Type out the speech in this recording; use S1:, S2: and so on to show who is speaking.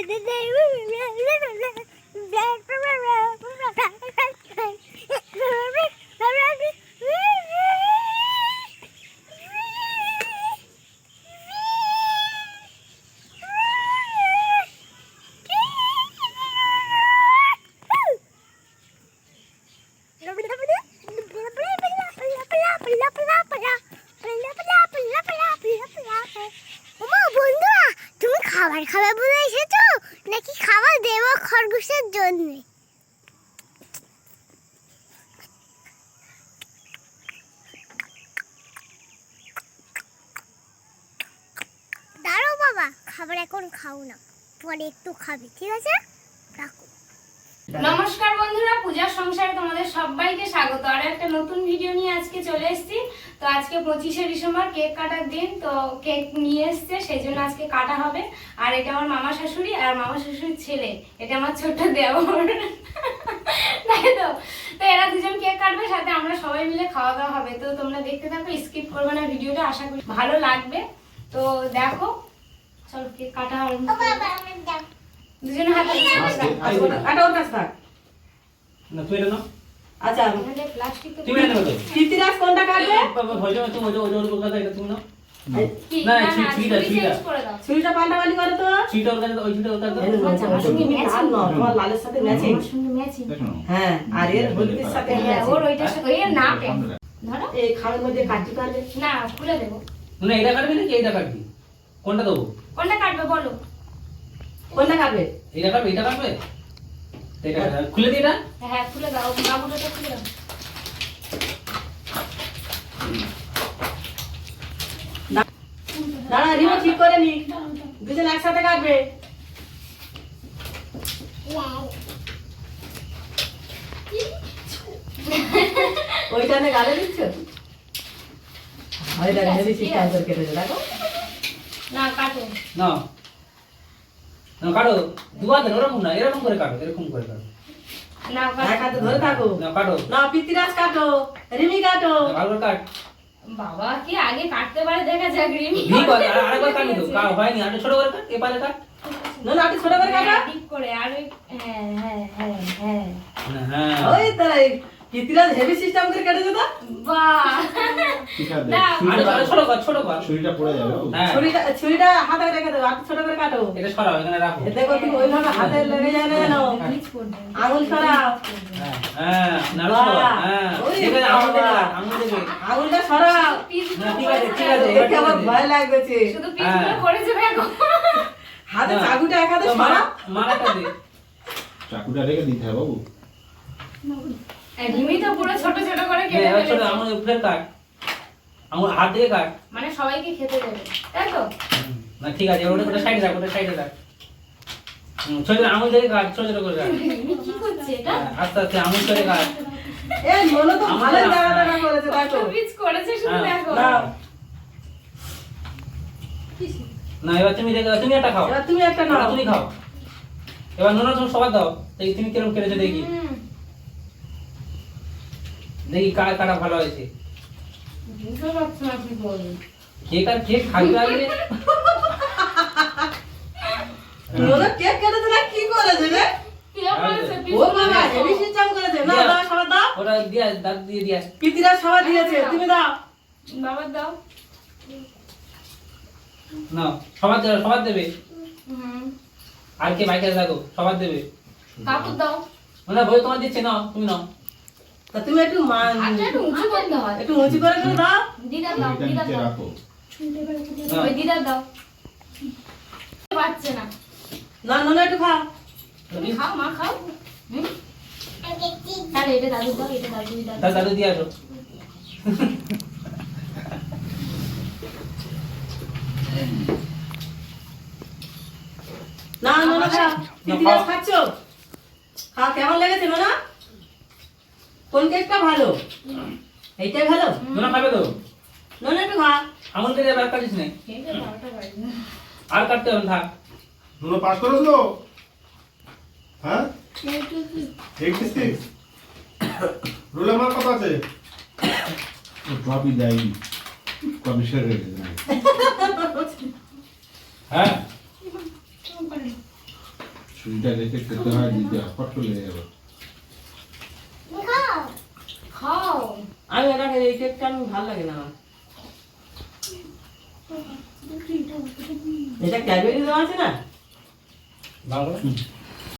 S1: The they মানুষের জন্যে বাবা খাবার এখন খাও না। পরে একটু খাবি ঠিক আছে? রাখো।
S2: নমস্কার বন্ধুরা পূজার সংসারে তোমাদের সবাইকে স্বাগত। আর একটা নতুন ভিডিও নিয়ে আজকে চলে এসেছি। তো আজকে পঁচিশে ডিসেম্বর কেক কাটার দিন তো কেক নিয়ে এসছে সেই জন্য আজকে কাটা হবে। আর এটা আমার মামা শাশুড়ি আর মামা শাশুড়ির ছেলে। এটা আমার ছোট্ট দেওর তাই তো? তো এরা দুজন কেক কাটবে সাথে আমরা সবাই মিলে খাওয়া দাওয়া হবে। তো তোমরা দেখতে থাকো স্কিপ করবে না ভিডিওটা আশা করি ভালো লাগবে। তো দেখো চলো কেক কাটা হবে দুজনের হাতে
S3: আটা ওর থাক
S4: না তুই এটা না
S3: আচ্ছা
S4: তুমি এটা নাও তো
S3: কোনটা কাটবে
S4: ভয় যাবে তুমি ওই ওই ওই কথা এটা তুমি না,
S2: না,
S4: ছুরিটা, ছুরিটা।
S2: change করে দাও।
S3: ছুরিটা পাল্টাপাল্টি করো তো
S4: ছুরিটা ওর কাছে ওই ছুরিটা ওর কাছে দাও।
S3: এই দেখো,
S2: আমার সঙ্গে
S3: তুমি
S2: matching।
S3: লাল নও, তোমার লালের সাথে ম্যাচিং
S2: আমার সঙ্গে matching।
S3: হ্যাঁ আর এর হলুদের সাথে
S2: হ্যাঁ, ওর ওইটার সাথে- ওই না পেন। ধরো।
S3: এই খামের মধ্যে কাটি পারলে
S2: না, খুলে দেবো।
S4: না এটা কাটবি নাকি এইটা কাটবি কোনটা দেবো
S2: কোনটা কাটবে বলো?
S3: কোনটা কাটবে
S4: এইটা কাটবে এটা কাটবে তো এটা খুলে দিই এটা।
S2: হ্যাঁ, খুলে দাও। বাবুটাটা খুলে দাও।
S3: দাঁড়া রিমো ঠিক করে নি। দুজন একসাথে কাটবে ওইখানে গালে দিচ্ছ? ওই দেখ হেভি সিস্টেম করে দেখো।
S2: না, কাটো।
S4: না না কাটো। দুবার দেন ওরকম না এরকম করে কাটো এরকম করে কাটো।
S2: না, কাটো।
S3: ধরে থাকো
S4: না কাটো।
S3: না পিতিরাজ কাটো রিমি কাটো।
S4: ভালো কাট।
S2: বাবা কি আগে কাটতে পারে দেখা যাক রিমি।
S4: ভি কর আরেকবার কাটবি তো কা হয়নি আর ছোট করে কাট এপারে কাট।
S3: না না ছোট করে কাটো।
S2: ঠিক করে আর ওই- হ্যাঁ হ্যাঁ হ্যাঁ। হ্যাঁ
S4: হ্যাঁ।
S3: ওই তাই। পিতিরাজ হেভি সিস্টেম করে কেটেছে তো।
S2: বাহ। না,
S4: আরে আরে ছোট কর ছোট কর।
S5: শরীরটা পড়ে যাবে বাবু।
S4: হ্যাঁ।
S3: ছুরিটা ছুরিটা হাতে রেখে দেবো একটু ছোট করে কাটো।
S4: এটা সরাও এখানে রাখো।
S3: দেখো তুমি ওইভাবে হাতে লেগে যায় না যেন
S2: করবে।
S3: আঙুল সরাও।
S4: হ্যাঁ হ্যাঁ! হ্যাঁ। আঙুল দেবে! আঙুল দেবে।
S3: আঙুলটা সরাও।
S4: ঠিক আছে, ঠিক আছে।
S3: দেখে আমার ভয় লাগছে।
S2: শুধু পিসগুলো
S4: হ্যাঁ।
S2: করেছে দেখো
S3: হাতে চাকুটা এক হাতে
S4: মারা
S3: সরাও।
S4: মারাটা দে।
S5: চাকুটা রেখে দিতে হবে বাবু।
S2: রিমি তো পুরো ছোট ছোট করে কেটে
S4: হ্যাঁ, ছোট
S2: ফেলেছে।
S4: আঙুল ফের কাট আঙুল হাত দিয়ে কাট।
S2: মানে সবাইকে খেতে দেবে তাই তো?
S4: না ঠিক আছে ওটা ওটা সাইডে রাখ ওটা সাইডে রাখ। ছোট ছোট কাট ছোট ছোট করে কাট।
S2: কি করছে এটা?
S4: হ্যাঁ, আস্তে আস্তে করে কাট।
S3: এ মনে তো
S4: না।
S3: দাঁড়া দাঁড়া করেছে দেখো।
S2: পিস করেছে শুধু
S4: হ্যাঁ,
S2: দেখো।
S3: না
S4: না এবার তুমি দেখো তুমি একটা খাও।
S3: এবার তুমি একটা নাও।
S4: তুমি খাও। এবার নুন তুমি সবার দাও। দেখি তুমি কীরকম কেটেছো দেখি।
S2: হুম,
S4: দেখি কার কাটা ভালো হয়েছে
S2: না
S4: কেক আর কেক খাইতে আগে
S3: কেক কেটেছে না কি করেছে রে? না সবার দাও
S4: ওটা দিয়ে
S3: সবার দিয়েছে তুমি দাও।
S2: দাও।
S4: না সবার দেবে সবার দেবে। আর কে বাইকে থাকো সবার দেবে।
S2: দাও।
S4: না বই তোমার দিচ্ছে নাও তুমি নাও।
S3: তুমি একটু মা-
S2: একটু উঁচু করতে হয়।
S3: একটু উঁচু করে করে দাও।
S2: দিদার দাও
S5: নিচে
S2: দাও।
S4: না।
S2: ওই দিদার দাও। পাচ্ছে না।
S3: না না একটু খাও।
S2: তুমি খাও মা খাও। তাহলে এটা দাদু দাও এটা দাদু দাও
S4: দাদু। দিয়ে আসো।
S3: না না না খাও। খাচ্ছ? খাও কেমন লেগেছে না কোন কেকটা ভালো? এইটাই ভালো?
S4: নোনা খাবে তো?
S3: না না একটু খা।
S4: আমন ব্যাগ কাটিস
S2: বাজে
S4: আর কাটতে হবে না, থাক।
S5: নুনো পাস করেছ? হ্যাঁ? এইটটি সিক্স রোল আমার কত আছে? ট্রফি দেয়নি। কমিশন রেখে দেয়
S4: হ্যাঁ
S5: ছুরিটা রেখে খেতে হয় দিতে হয় ফট লেগে যাবে
S2: খাও
S3: আমি এটাকে এই কেকটা আমি ভালো লাগে না আমার। এটা ক্যাডবেরি দেওয়া আছে না
S4: ভালো করে।